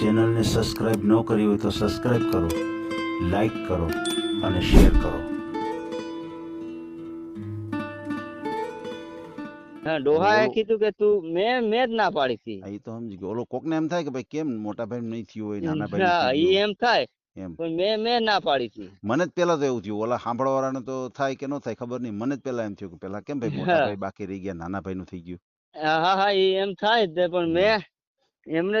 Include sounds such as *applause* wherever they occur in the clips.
ચેનલને સબસ્ક્રાઈબ ન કરી હોય તો સબસ્ક્રાઈબ કરો લાઈક કરો અને શેર કરો. હા ડોહાએ કીધું કે તું મેં મેં જ ના પાડી હતી. એ તો સમજી ગયો. ઓલો કોકને એમ થાય કે ભાઈ કેમ મોટા ભાઈ નહીં થયું હોય નાના ભાઈ એમ થાય. એમ. પણ મેં મેં ના પાડી હતી. મને જ પેલા તો એવું થયું. ઓલા સાંભળવા વાળાને તો થાય કે ન થાય ખબર નહીં. મને જ પેલા એમ થયું કે પેલા કેમ ભાઈ મોટા ભાઈ બાકી રહી ગયા નાના ભાઈ નું થઈ ગયું? હા હા એ એમ થાય પણ મેં એમને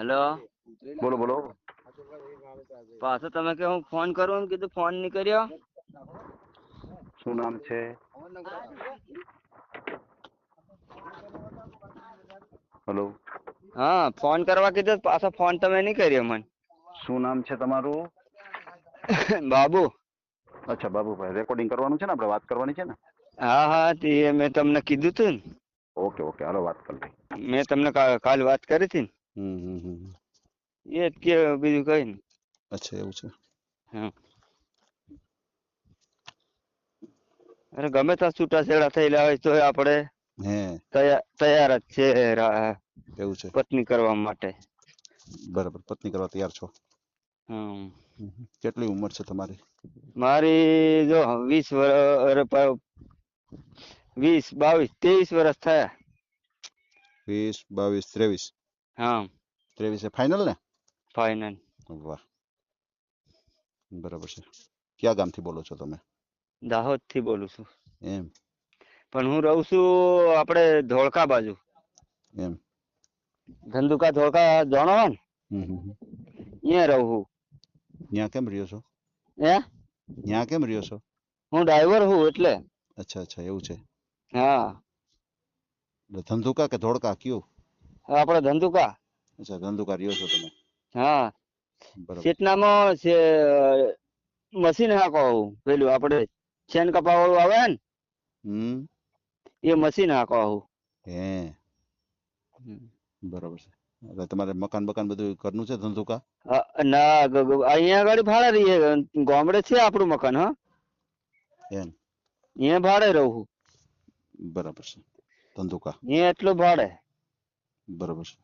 હલો બોલો બોલો પાછો તમે કે હું ફોન કરું એમ કીધું ફોન નહીં કર્યો શું નામ છે? હેલો। હા ફોન કરવા કીધું તો પાછો ફોન તમે નહીં કર્યો મને. શું નામ છે તમારું? બાબુ. અચ્છા બાબુભાઈ રેકોર્ડિંગ કરવાનું છે ને? આપણે વાત કરવાની છે ને? હા હા તે મેં તમને કીધું તું ને. ઓકે ઓકે હાલો વાત કરી લઈએ. મેં તમને કા- કાલ વાત કરી હતી હમ હમ હમ એ જ કે બીજું કઈ નહીં અચ્છા એવું છે. હા. અરે ગમે ત્યાં છૂટાછેડા થયેલા હોય તો આપણે હે. તૈયાર જ છે એવું છે. પત્ની કરવા માટે. બરાબર પત્ની કરવા તૈયાર છો? હમ. કેટલી ઉંમર છે તમારી? મારી જો વીસ વર્ષ વીસ બાવીસ ત્રેવીસ વર્ષ થયા. વીસ બાવીસ ત્રેવીસ. હા. ત્રેવીસ ફાઇનલ ને? ફાઇનલ વાહ. બરાબર છે. ક્યાં ગામથી બોલો છો તમે? દાહોદથી બોલું છું. એમ. પણ હું રહું છું આપણે ધોળકા બાજુ. એમ. ધંધુકા ધોળકા જાણો હો ને. અહીંયા રહું છું ત્યાં કેમ રહ્યો છો? હે? ત્યાં કેમ રહ્યો છો? હું ડ્રાઈવર છું એટલે. અચ્છા અચ્છા એવું છે. હા. ધંધુકા કે ધોળકા કયું? આપણે ધંધુકા. અચ્છા ધંધુકા રહ્યો છો તમે. હા. ચેતનામાં છે મશીન હાંકો પેલું આપણે ચેન કપાવાળું આવે ને હમ. એ મશીન હાંકો આવું હે બરાબર છે. એટલે તમારે મકાન બકાન બધું કરનું છે ધંધુકા? ના અહીંયા આગળ ભાડે રહીએ. ગામડે છે આપણું મકાન હા. એમ. અહીંયા ભાડે રહું બરાબર છે. ધંધુકા. અહીંયા એટલું ભાડે. બરાબર છે.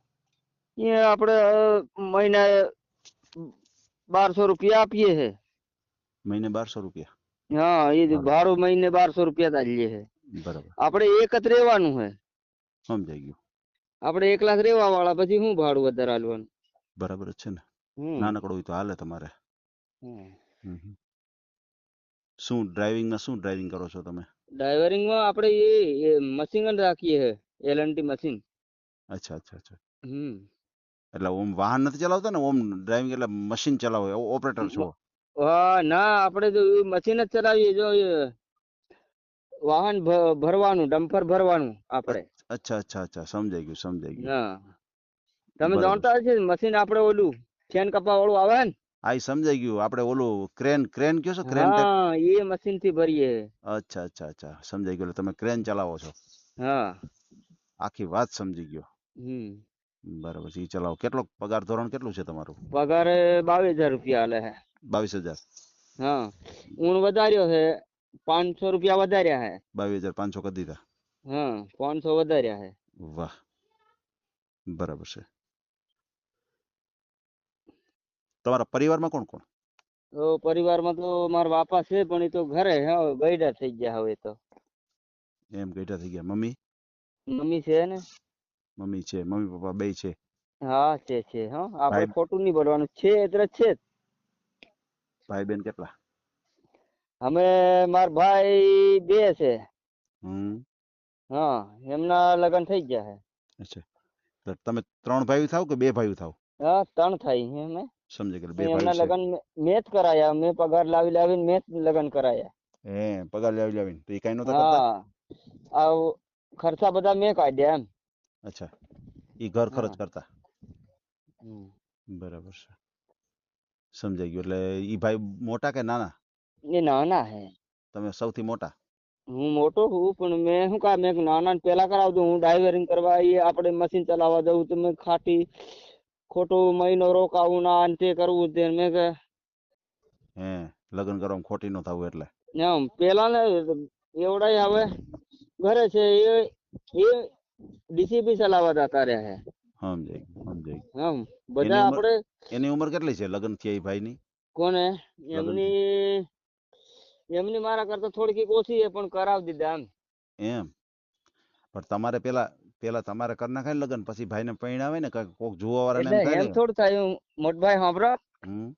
એ આપણે મહિને બારસો રૂપિયા આપીએ છે મહિને બારસો રૂપિયા? હા એ ભાડું મહિને બારસો રૂપિયા તાલીએ છે બરાબર. આપણે એક જ રહેવાનું છે સમજાઈ ગયું. આપણે એકલા રહેવા વાળા પછી શું ભાડું વધારે હાલવાનું બરાબર છે ને. નાનકડું હોય તો હાલે તમારે. શું ડ્રાઇવિંગમાં શું ડ્રાઇવિંગ કરો છો તમે? ડ્રાઈવરિંગમાં આપણે એ મશીન રાખીએ છે એલએનટી મશીન. અચ્છા અચ્છા અચ્છા હમ એટલે ઓમ વાહન નથી ચલાવતા ને ઓમ ડ્રાઇવિંગ એટલે મશીન ચલાવો ઓપરેટર છો હા ના આપણે તો મશીન જ ચલાવીએ જો એ વાહન ભ- ભરવાનું ડમ્પર ભરવાનું આપણે અચ્છા અચ્છા અચ્છા સમજાઈ ગયું સમજાઈ ગયું હા તમે બરાબર. જાણતા છે ને મશીન આપણે ઓલું ચેન કપા વાળું આવે ને આ ઈ સમજાઈ ગયું આપણે ઓલું ક્રેન ક્રેન કયો છો ક્રેન ટાઈપ હા એ મશીનથી ભરીએ અચ્છા અચ્છા અચ્છા સમજાઈ ગયું એટલે તમે ક્રેન ચલાવો છો હા આખી વાત સમજી ગયો હમ. બરાબર છે ઈ ચલાવો. કેટલો પગાર ધોરણ કેટલું છે તમારું? પગારે બાવીસ હજાર રૂપિયા આલે છે બાવીસ હજાર? હા. ઊણ વધાર્યો છે પાંચસો રૂપિયા વધાર્યા છે બાવીસ હજાર પાંચસો કરી દીધા? હા પાંચસો વધાર્યા છે વાહ. બરાબર છે. તમારા પરિવારમાં કોણ કોણ? તો પરિવારમાં તો મારા બાપા છે પણ એ તો ઘરે હે હવે ગયડા થઈ ગયા હવે તો. એમ ગઈઢા થઈ ગયા. મમ્મી? મમ્મી છે ને? મમ્મી છે મમ્મી પપ્પા બે છે. હા છે છે હા. આપણે ખોટું નહીં બોલવાનું. છે એટલે છે જ. ભાઈ બેન કેટલા? અમે માર ભાઈ બે છે. હમ. હા એમના લગ્ન થઈ ગયા છે. અચ્છા. તો તમે ત્રણ ભાઈ થાવ કે બે ભાઈ થાવ? હા ત્રણ થાય છે અમે. સમજી ગયા બે ભાઈ એમના લગ્ન મે- જ કરાયા. મેં પગાર લાવી લાવીને મેં જ લગ્ન કરાયા. હે પગાર લાવી લાવીને. તો એ કઈ નતા કરતા? હા. આ ખર્ચા બધા મેં કાઢ્યા એમ. અચ્છા. એ ઘર ખર્ચ કરતા? હમ. બરાબર છે. સમજાઈ ગયું. એટલે ઈ ભાઈ મોટા કે નાના? એ નાના હે. તમે સૌથી મોટા? હું મોટો છું પણ મેં શું કા મેં નાના ને પેલા કરાવ દઉં. હું ડ્રાઈવરિંગ કરવા એ આપણે મશીન ચલાવવા જવું તો મેં ખાટી ખોટું મહિનો રોકાવું ના અને તે કરવું તે. મેં કે હે લગ્ન કરવામાં ખોટી ન થવું એટલે. એમ પેલા ને એવડાય હવે. ઘરે છે એ એ ડીસીબી ચલાવવા હતા રહ્યા હે સમજાઈ ગયું સમજાઈ ગયું. ઉંમર- આપણે એની ઉંમર કેટલી છે લગ્ન થયા ઈ ભાઈની? કોને? એમની એમની મારા કરતા થોડીક ઓછી છે પણ કરાવી દીધા એમ. એમ? પણ તમારે પેલા પેલા તમારે કરી નાખાય ને લગ્ન પછી ભાઈને પરણાવે ને કાંઈક કોક જોવા વાળાને એમ એટલે થાય એમ ને. થોડું થાય મોટભાઈ સાંભળો. હમ.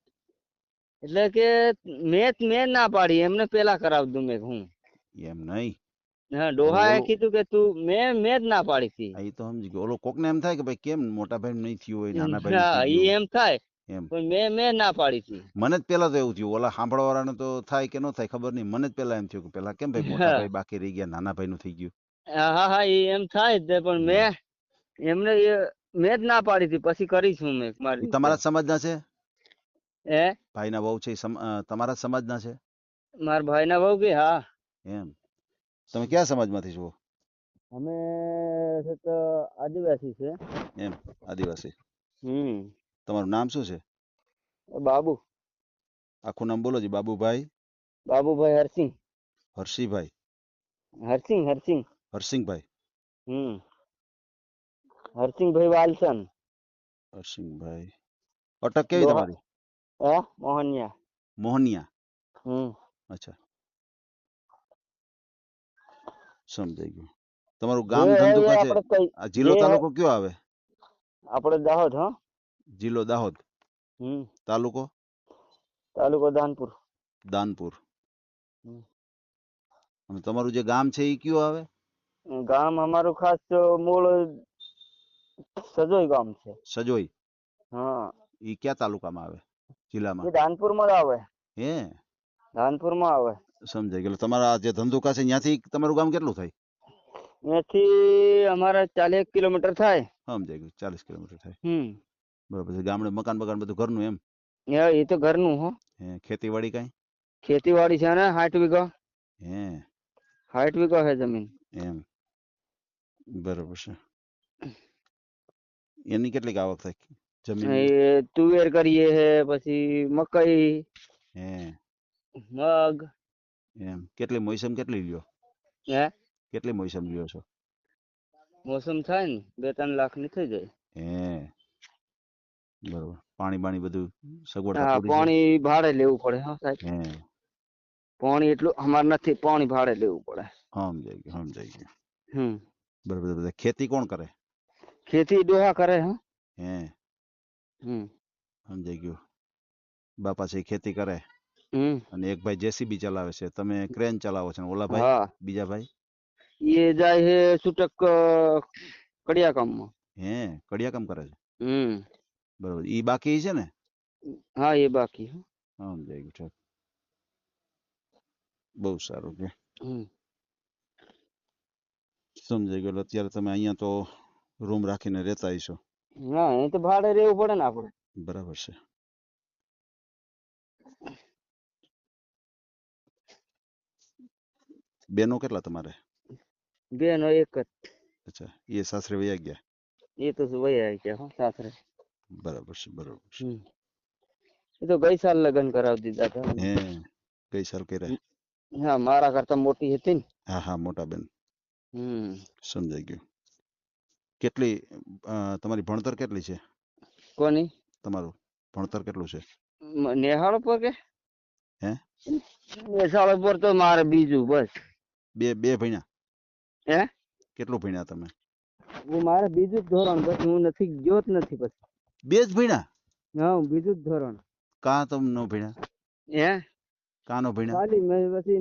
એટલે કે મેં મેં ના પાડી એમને પેલા કરાવી દઉં મેં હું. એમ નહીં. હા ડોહાએ ઓલો- કીધું કે તું મેં મેં જ ના પાડી હતી. આ ઈ તો સમજી ગયો. ઓલો કોકને એમ થાય કે ભાઈ કેમ મોટા ભાઈ નહીં થયું હોય નાના હા ભાઈ ઈ એમ થાય. એમ. પણ મેં મેં ના પાડી હતી. મને જ પેલા તો એવું થયું. ઓલા સાંભળવા તો થાય કે ન થાય ખબર નહીં. મને જ પેલા એમ થયું કે પેલા કેમ ભાઈ મોટા હા. ભાઈ બાકી રહી ગયા નાના ભાઈ નું થઈ ગયું? હા હા હા ઈ એમ થાય જ તે પણ મેં એમને એ મેં જ ના પાડી હતી. પછી કરીશું મેં મારી ઈ તમારા જ સમાજના છે? હે? ભાઈના વહુ છે ઈ સમ- અ, તમારા જ સમાજના છે? મારા ભાઈના વહુ કે હા. એમ. તમે કયા સમાજમાંથી છો? અમે છે તો આદિવાસી છે. એમ આદિવાસી. હમ. તમારું નામ શું છે? બાબુ. આખું નામ બોલો જી બાબુભાઈ. બાબુભાઈ હરસિંહ. હર્ષિભાઈ હરસિંહ હરસિંહ. હરસિંહભાઈ. હમ. હરસિંહભાઈ વાલસન. હરસિંહભાઈ. અટક કેવી તમારી? મોહનિયા. મોહનિયા. હમ. અચ્છા. સમજાઈ ગયું તમારું ગામ ધંધુકા છે? આ જિલ્લો તાલુકો કયો આવે? આપણે દાહોદ હા. જિલ્લો દાહોદ. હમ. તાલુકો? તાલુકો દાનપુર. દાનપુર. અને તમારું જે ગામ છે એ કયું આવે? ગામ અમારું ખાસ મૂળ સજોઈ ગામ છે. સજોઈ? હા. ઈ કયા તાલુકામાં આવે? જિલ્લામાં? દાનપુરમાં આવે. હે? દાનપુરમાં આવે. સમજાઈ ગયું એટલે તમારા આ જે ધંધુકા છે ત્યાંથી તમારું ગામ કેટલું થાય? અહીંયાથી અમારે ચાલીસ કિલોમીટર થાય. સમજાઈ ગયું. ચાલીસ કિલોમીટર થાય. હમ. બરાબર. છે ગામડે મકાન બકાન બધું ઘરનું એમ? એ એ તો ઘરનું હો. હે ખેતીવાડી કાંઈ? ખેતીવાડી છે ને સાઠ વીઘા. હે. સાઠ વીઘા છે જમીન. એમ. બરાબર છે. એની કેટલીક આવક થાય? જમીન એ તુવેર કરીએ છે પછી મકઈ હે. મગ. એમ. કેટલી મોસમ કેટલી લ્યો? હે? કેટલી મોસમ લ્યો છો? મોસમ થાય ને બે ત્રણ લાખની થઈ જાય. હે. બરોબર. પાણી બાણી બધું સગવડ હા પાણી ભાડે લેવું પડે હા સાહેબ. હે. પાણી એટલું અમારે નથી પાણી ભાડે લેવું પડે. સમજાઈ ગયું સમજાઈ ગયું. હમ. બરોબર બરોબર. ખેતી કોણ કરે? ખેતી ડોહા કરે હા. હે. હમ. સમજાઈ ગયું. બાપા છે ખેતી કરે. હમ. અને એક ભાઈ જેસીબી ચલાવે છે. તમે ક્રેન ચલાવો છો ને? ઓલા ભાઈ? હા. બીજા ભાઈ? એ જાય છે છૂટક અ, કડિયા કામમાં હે? કડિયા કામ કરે છે? હમ. બરોબર. ઈ બાકી છે ને? હા એ બાકી હો. સમજાઈ ગયું ઠીક બહુ સારું કે. હમ. સમજાઈ ગયું. એટલે અત્યારે તમે અહીંયા તો રૂમ રાખીને રહેતા હશો. હા એ તો ભાડે રહેવું પડે ને આપણે. બરાબર છે. બેનો કેટલા તમારે? બેનો એક જ. અચ્છા એ સાસરે વયા ગયા? એ તો વયા ગયા હો સાસરે. બરાબર છે બરાબર છે. એ તો ગઈ સાલ લગ્ન કરાવી દીધા હતા હે ગઈ સાલ કર્યા? હા મારા કરતા મોટી હતી ને. હા હા મોટા બેન. હમ. સમજાઈ ગયું. કેટલી તમારી ભણતર કેટલી છે? કોની? તમારું ભણતર કેટલું છે? નેહાળ પર કે? હે? નેહાળ પર તો મારે બીજું બસ. બે બે ભણ્યા. હે? કેટલું ભણ્યા તમે? હું મારે બીજું જ ધોરણ બસ હું નથી ગયો જ નથી પછી. બે જ ભણ્યા? હા હું બીજું જ ધોરણ. કા તમે નો ભણ્યા? હે? કા નો ભણ્યા? ખાલી મેં પછી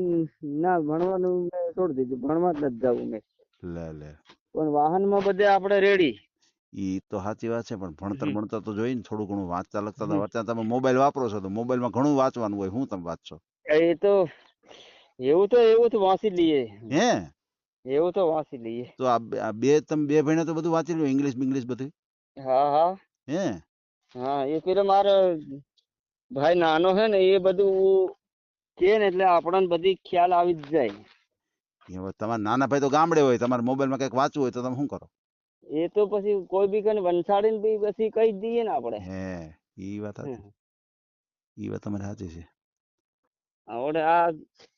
ના ભણવાનું મેં છોડી દીધું ભણવા જ નથી જવું મેં. લે લે. પણ વાહનમાં બધે આપણે રેડી ઈ તો સાચી વાત છે પણ ભણતર ભણતર તો જોઈ ને થોડું ઘણું વાંચતા લખતા. વાંચતા તમે મોબાઈલ વાપરો છો તો મોબાઈલમાં ઘણું વાંચવાનું હોય હું તમે વાંચશો એ તો એવું તો એવું તો વાંચી લઈએ. હે? એવું તો વાંચી લઈએ. તો આ બે- તમે બે ભણ્યા તો બધું વાંચી લો ઇંગ્લિશ બિંગ્લિશ બધું હા હા. હે? હા એ પેલો મારો ભાઈ નાનો છે ને એ બધું કે ને એટલે આપણને બધી ખ્યાલ આવી જ જાય. તમારા નાના ભાઈ તો ગામડે હોય તમારે મોબાઈલમાં કંઈક વાંચવું હોય તો તમે શું કરો? એ તો પછી કોઈ બી કને વંસાડીને બી પછી કહી દઈએ ને આપણે. હે ઈ વાત ઈ વાત તમારી સાચી છે. આવડે આ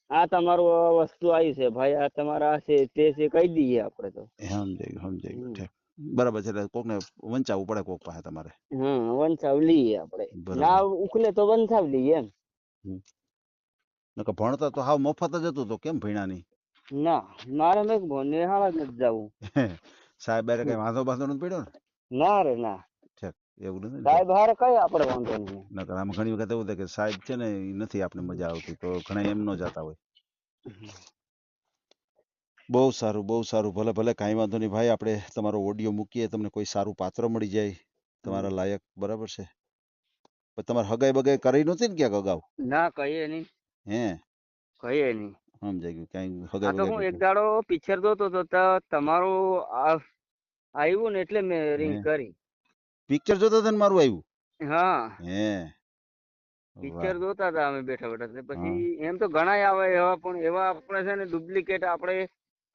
આ તમારું વસ્તુ આવી છે ભાઈ આ તમારા છે તે છે કહી દઈએ આપણે તો. સમજાઈ સમજાઈ બરાબર છે એટલે કોકને વંચાવવું પડે કોક પાસે તમારે. હમ વંચાવ લઈએ આપણે. ના ઉકલે તો વંચાવ લઈએ એમ. નકર ભણતર તો હાવ મફત જ હતું તો કેમ ભણ્યા નહીં ના મારે મેં કીધું હાલ જ નથી જવું. *laughs* સાહેબ કઈ વાંધો બાંધો નથી પડ્યો ને? ના રે ના. એવું નથી સાહેબ હારે કઈ આપણે વાંધો નહીં. નકર આમ ઘણી વખત એવું થાય કે સાહેબ છે ને એ નથી આપણે મજા આવતી તો ઘણા એમ ન જતા હોય. બહુ સારું બહુ સારું. ભલે ભલે કાંઈ વાંધો નહીં. ભાઈ આપણે તમારો ઓડિયો મૂકીએ તમને કોઈ સારું પાત્ર મળી જાય તમારા લાયક બરાબર છે? પણ તમારે હગાઈ બગાઈ કરી નહોતી ને ક્યાંક અગાઉ? ના કહીએ નહીં. હે? કહીએ નહીં. સમજાઈ ગયું. ક્યાંય હગાઈ તો હું એક દાડો પિક્ચર જોતો તો તમારું આ- આવ્યું ને એટલે મેં રિંગ કરી. પિક્ચર જોતા હતા ને મારું આવ્યું? હા. હે. પિક્ચર જોતા હતા અમે બેઠા બેઠા પછી એમ તો ઘણા આવે એવા પણ એવા આપણે છે ને ડુપ્લિકેટ આપણે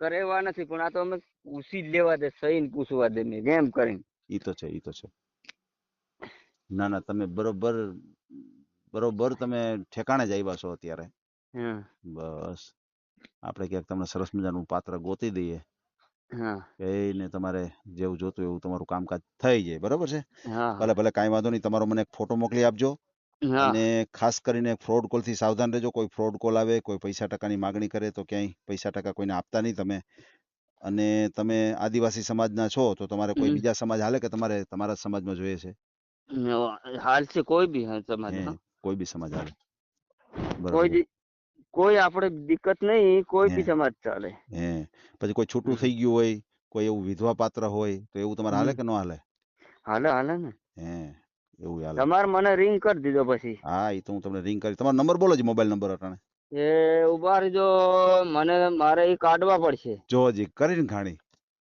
કરેવા નથી. પણ આ તો અમે પૂછી જ લેવા દે સહી ને પૂછવા દે ને એમ કરીને. ઈ તો છે ઈ તો છે. ના ના તમે બરોબર બરોબર તમે ઠેકાણે જ આવ્યા છો અત્યારે. હા. બસ. આપણે ક્યાંક તમને સરસ મજાનું પાત્ર ગોતી દઈએ. હા. એને તમારે જેવું જોતું એવું તમારું કામકાજ થઈ જાય બરોબર છે? હા ભલે ભલે કાંઈ વાંધો નહીં તમારો મને એક ફોટો મોકલી આપજો હા. અને ખાસ કરીને ફ્રોડ કોલથી સાવધાન રહેજો કોઈ ફ્રોડ કોલ આવે કોઈ પૈસા ટકાની માગણી કરે તો ક્યાંય પૈસા ટકા કોઈને આપતા નહીં તમે. અને તમે આદિવાસી સમાજના છો તો તમારે કોઈ હમ. બીજા સમાજ હાલે કે તમારે તમારા જ સમાજમાં જોઈએ છે? હાલ છે કોઈ બી હા સમાજ હે, હા. કોઈ બી સમાજ હાલે. કોઈ બરોબર. દી- કોઈ આપણે દિક્કત નહીં કોઈ બી. સમાજ ચાલે. હે. પછી કોઈ છૂટું થઈ ગયું હોય કોઈ એવું વિધવા પાત્ર હોય તો એવું તમારે હાલે કે ન હાલે? હાલે હાલે ને. હે એવું હાલે. તમારે મને રિંગ કરી દીધો પછી. હા એ તો હું તમને રિંગ કરી તમારો નંબર બોલો જ મોબાઈલ નંબર અટાણે. એ ઊભા રહેજો મને મારે એ કાઢવા પડશે. જો હજી કરીને ખાણી.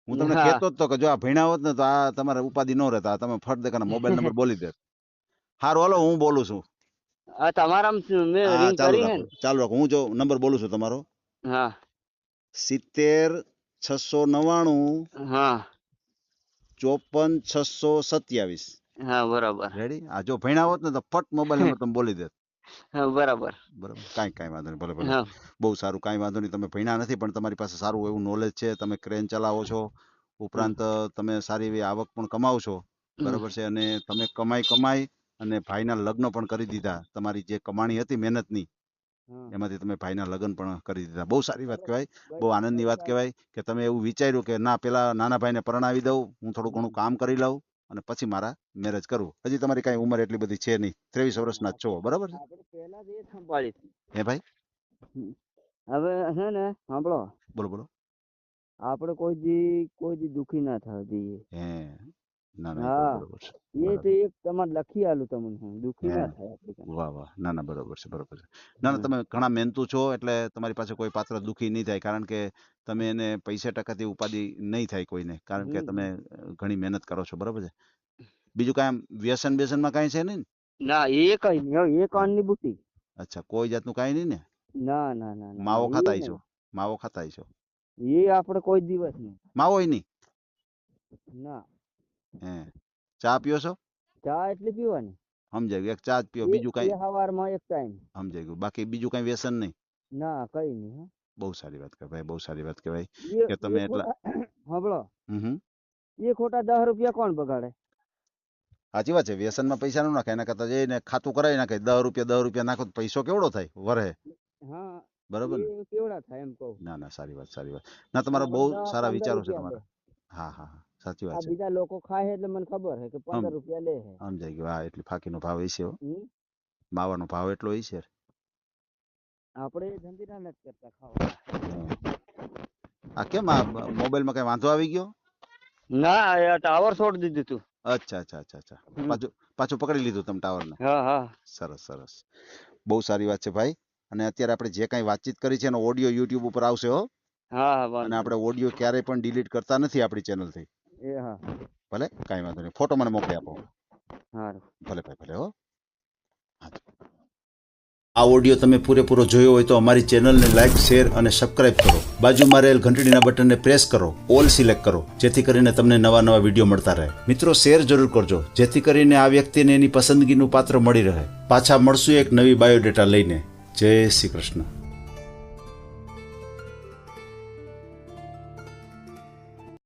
હું તમને કહેતો જ તો કે જો આ ભણ્યા હોત ને તો આ તમારે ઉપાધિ ન રહેતા તમે ફટ દેખાના મોબાઈલ નંબર બોલી દે હારું હાલો હું બોલું છું. આ તમારા મેં રિંગ કરી હે ચાલુ રાખો. હું જો નંબર બોલું છું તમારો. હા. સિત્તેર છસો નવ્વાણું હા. ચોપન છસો સત્યાવીસ. હા બરાબર. રેડી આ જો ભણ્યા હોત ને તો ફટ મોબાઈલ નંબર તમે બોલી દેત. *laughs* બરાબર. બરાબર. કાંઈ કાંઈ વાંધો નહીં ભલે ભલે. હા. બહુ સારું કાંઈ વાંધો નહીં. તમે ભણ્યા નથી પણ તમારી પાસે સારું એવું નોલેજ છે. તમે ક્રેન ચલાવો છો. ઉપરાંત તમે સારી એવી આવક પણ કમાવો છો. બરાબર છે. અને તમે કમાઈ કમાઈ અને ભાઈના લગ્ન પણ કરી દીધા. તમારી જે કમાણી હતી મહેનતની એમાંથી તમે ભાઈના લગ્ન પણ કરી દીધા. બહુ સારી વાત કહેવાય બહુ આનંદની વાત કહેવાય કે તમે એવું વિચાર્યું કે ના પેલા નાના ભાઈને પરણાવી દઉં હું થોડું ઘણું કામ કરી લઉં અને પછી મારા મેરેજ કરું. હજી તમારી કઈ ઉંમર એટલી બધી છે નહીં. ત્રેવીસ વર્ષના છો બરાબર છે? હે ભાઈ? હવે હે ને સાંભળો. બોલો બોલો. આપણે કોઈ દી કોઈ દી દુખી ના થવા દઈએ. હે. ના ના એ હા. તો બરોબર છે. એ તો એક તમારે લખી આલું તમને હું દુખી ના થાય વાહ વાહ. ના ના બરોબર છે બરોબર છે. ના ના તમે ઘણા મહેનતુ છો એટલે તમારી પાસે કોઈ પાત્ર દુખી નહીં થાય કારણ કે તમે એને પૈસા ટકાથી ઉપાધિ નહીં થાય કોઈને કારણ કે તમે ઘણી મહેનત કરો છો બરોબર છે. બીજું કાંઈ વ્યસન વ્યસન વ્યસનમાં કાંઈ છે નહીં? ને? ના એ કઈ નહીં. એ કાનની બુટી. અચ્છા કોઈ જાતનું કાંઈ નહીં ને? ના ના ના ના, માવો ખાતા છો? માવો ખાતા છો? એ આપણે કોઈ દિવસ નહીં. માવો નહીં? ના. હે ચા પીઓ છો ચા એટલી પીવાની સમજાય ગયું એક ચા જ પીઓ એ- બીજું કાંઈ એ સવારમાં એક ટાઈમ સમજાય ગયું બાકી બીજું કાંઈ વ્યસન નહીં ના કઈ નહીં હો. બહુ સારી વાત કહેવાય બહુ સારી વાત કહેવાય એ- કે તમે એ એટલા- ખોટા- સાંભળો હમ હમ એ ખોટા દસ રૂપિયા કોણ બગાડે સાચી વાત છે વ્યસનમાં પૈસા ન નાખે એના કરતા જઈને ખાતું કરાવી નાખે દસ રૂપિયા દસ રૂપિયા નાખો તો પૈસો કેવડો થાય વરહે હા બરોબર ને એ કેવડા થાય એમ કહું ના ના સારી વાત સારી વાત ના તમારા આપણે બહુ દસ, સારા પંદર વિચારો છે રૂપિયા તમારા હા હા હા સાચી વાત છે. બીજા લોકો ખાય એટલે મને ખબર છે કે પંદર રૂપિયા લે છે સમજાઈ ગયું હા એટલી ફાકીનો ભાવ એ છે માવાનો ભાવ એટલો હશે. આપણે ધંધીના નથી કરતા ખાવા. આ કેમ આ મોબાઈલમાં કઈ વાંધો આવી ગયો? ના એ ટાવર છોડી દીધું તું. અચ્છા અચ્છા અચ્છા અચ્છા. પાછું પાછું પકડી લીધું તમે ટાવરને? હા હા. સરસ સરસ. બહુ સારી વાત છે ભાઈ. અને અત્યારે આપણે જે કાંઈ વાતચીત કરી છે એનો ઓડિયો યુટ્યુબ ઉપર આવશે હો. હા અને આપણે ઓડિયો ક્યારેય પણ ડિલીટ કરતા નથી આપણી ચેનલથી. એ હા. ભલે કાંઈ વાંધો નહીં. ફોટો મને મોકલી આપો. સારું ભલે ભાઈ ભલે હો. આ ઓડિયો તમે પૂરેપૂરો જોયો હોય તો અમારી ચેનલને લાઇક શેર અને સબસ્ક્રાઇબ કરો. બાજુમાં રહેલ ઘંટડીના બટનને પ્રેસ કરો. ઓલ સિલેક્ટ કરો જેથી કરીને તમને નવા નવા વીડિયો મળતા રહે. મિત્રો શેર જરૂર કરજો જેથી કરીને આ વ્યક્તિને એની પસંદગીનું પાત્ર મળી રહે. પાછા મળશું એક નવી બાયોડેટા લઈને. જય શ્રી કૃષ્ણ.